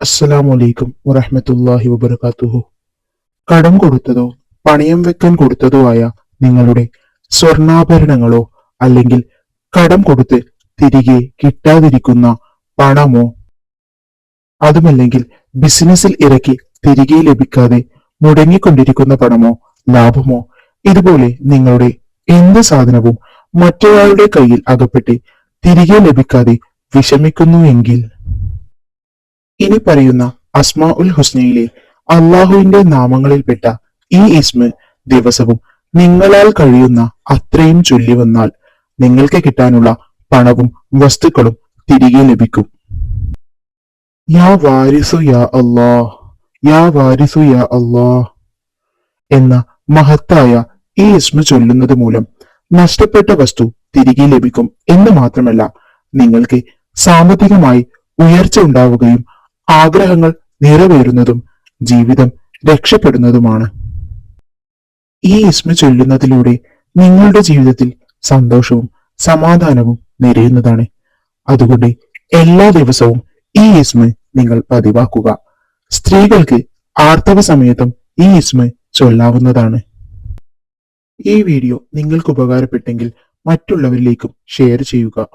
അസ്സലാമലൈക്കും വറഹമത്തല്ലാഹി വബർക്കാത്തുഹു കടം കൊടുത്തതോ പണയം വെക്കാൻ കൊടുത്തതോ ആയ നിങ്ങളുടെ സ്വർണാഭരണങ്ങളോ അല്ലെങ്കിൽ കടം കൊടുത്ത് തിരികെ കിട്ടാതിരിക്കുന്ന പണമോ അതുമല്ലെങ്കിൽ ബിസിനസ്സിൽ ഇറക്കി തിരികെ ലഭിക്കാതെ മുടങ്ങിക്കൊണ്ടിരിക്കുന്ന പണമോ ലാഭമോ ഇതുപോലെ നിങ്ങളുടെ എന്ത് സാധനവും മറ്റൊരാളുടെ കയ്യിൽ അകപ്പെട്ട് തിരികെ ലഭിക്കാതെ വിഷമിക്കുന്നുവെങ്കിൽ ഇനി പറയുന്ന അസ്മാ ഉൽ ഹുസ്നയിലെ അള്ളാഹുവിന്റെ നാമങ്ങളിൽപ്പെട്ട ഈ ഇസ്മ ദിവസവും നിങ്ങളാൽ കഴിയുന്ന അത്രയും ചൊല്ലി വന്നാൽ നിങ്ങൾക്ക് കിട്ടാനുള്ള പണവും വസ്തുക്കളും തിരികെ ലഭിക്കും. യാ വാരിസു യാ അല്ലാ യാ വാരിസു യാ അല്ലാ എന്ന മഹത്തായ ഈ ഇസ്മ ചൊല്ലുന്നത് മൂലം നഷ്ടപ്പെട്ട വസ്തു തിരികെ ലഭിക്കും എന്ന് മാത്രമല്ല നിങ്ങൾക്ക് സാമ്പത്തികമായി ഉയർച്ച ഉണ്ടാവുകയും ആഗ്രഹങ്ങൾ നിറവേറുന്നതും ജീവിതം രക്ഷപ്പെടുന്നതുമാണ്. ഈ ഇസ്മ ചൊല്ലുന്നതിലൂടെ നിങ്ങളുടെ ജീവിതത്തിൽ സന്തോഷവും സമാധാനവും നിറയുന്നതാണ്. അതുകൊണ്ട് എല്ലാ ദിവസവും ഈ ഇസ്മ നിങ്ങൾ പതിവാക്കുക. സ്ത്രീകൾക്ക് ആർത്തവ സമയത്തും ഈ ഇസ്മ ചൊല്ലാവുന്നതാണ്. ഈ വീഡിയോ നിങ്ങൾക്ക് ഉപകാരപ്പെട്ടെങ്കിൽ മറ്റുള്ളവരിലേക്കും ഷെയർ ചെയ്യുക.